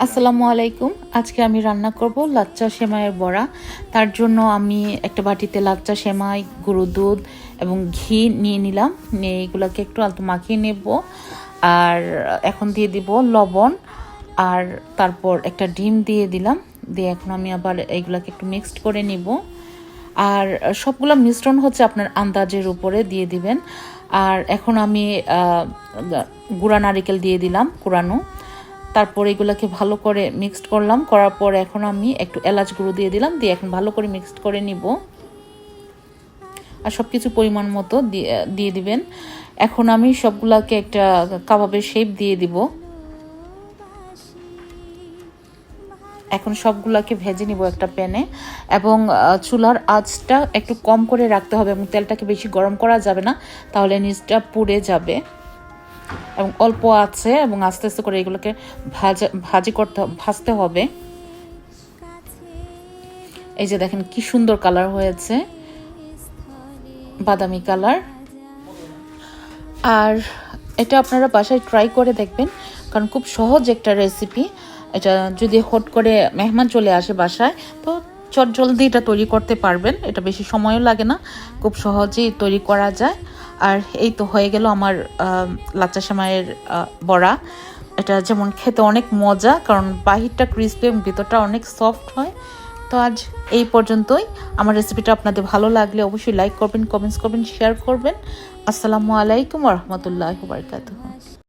আসসালামু আলাইকুম। আজকে আমি রান্না করব লাচ্চা সেমাইয়ের বড়া। তার জন্য আমি একটা বাটিতে লাচ্চা সেমাই, গুঁড়ো দুধ এবং ঘি নিয়ে নিলাম। নিয়ে এগুলোকে একটু আলতো মাখিয়ে নেব। আর এখন দিয়ে দিব লবণ। আর তারপর একটা ডিম দিয়ে দিলাম। দিয়ে এখন আমি আবার এইগুলোকে একটু মিক্সড করে নিব। আর সবগুলো মিশ্রণ হচ্ছে আপনার আন্দাজের উপরে দিয়ে দিবেন। আর এখন আমি গুঁড়া নারিকেল দিয়ে দিলাম, কুড়ানো। তারপর এগুলোকে ভালো করে মিক্সড করলাম, করার পর এখন আমি একটু এলাচ গুঁড়ো দিয়ে দিলাম, দিয়ে এখন ভালো করে মিক্সড করে নিব। আর সব কিছু পরিমাণ মতো দিয়ে দিয়ে দিবেন। এখন আমি সবগুলাকে একটা কাবাবের শেপ দিয়ে দিব। এখন সবগুলোকে ভেজে নিব একটা প্যানে, এবং চুলার আঁচটা একটু কম করে রাখতে হবে এবং তেলটাকে বেশি গরম করা যাবে না, তাহলে নিচটা পুড়ে যাবে। এবং অল্প আছে এবং আস্তে আস্তে করে এগুলোকে ভাজা, ভাজি করতে ভাজতে হবে। এই যে দেখেন কি সুন্দর কালার হয়েছে, বাদামি কালার। আর এটা আপনারা বাসায় ট্রাই করে দেখবেন, কারণ খুব সহজ একটা রেসিপি এটা যদি হট করে মেহমান চলে আসে বাসায়, তো চট জলদি এটা তৈরি করতে পারবেন। এটা বেশি সময়ও লাগে না, খুব সহজেই তৈরি করা যায়। আর এই তো হয়ে গেল আমার লাচ্চা বড়া। এটা যেমন খেতে অনেক মজা, কারণ বাহিরটা ক্রিসপি এবং ভিতরটা অনেক সফট হয়। তো আজ এই পর্যন্তই। আমার রেসিপিটা আপনাদের ভালো লাগলে অবশ্যই লাইক করবেন কমেন্টস করবেন শেয়ার করবেন। আসসালামু আলাইকুম রহমতুল্লাহ বারকাতুহ।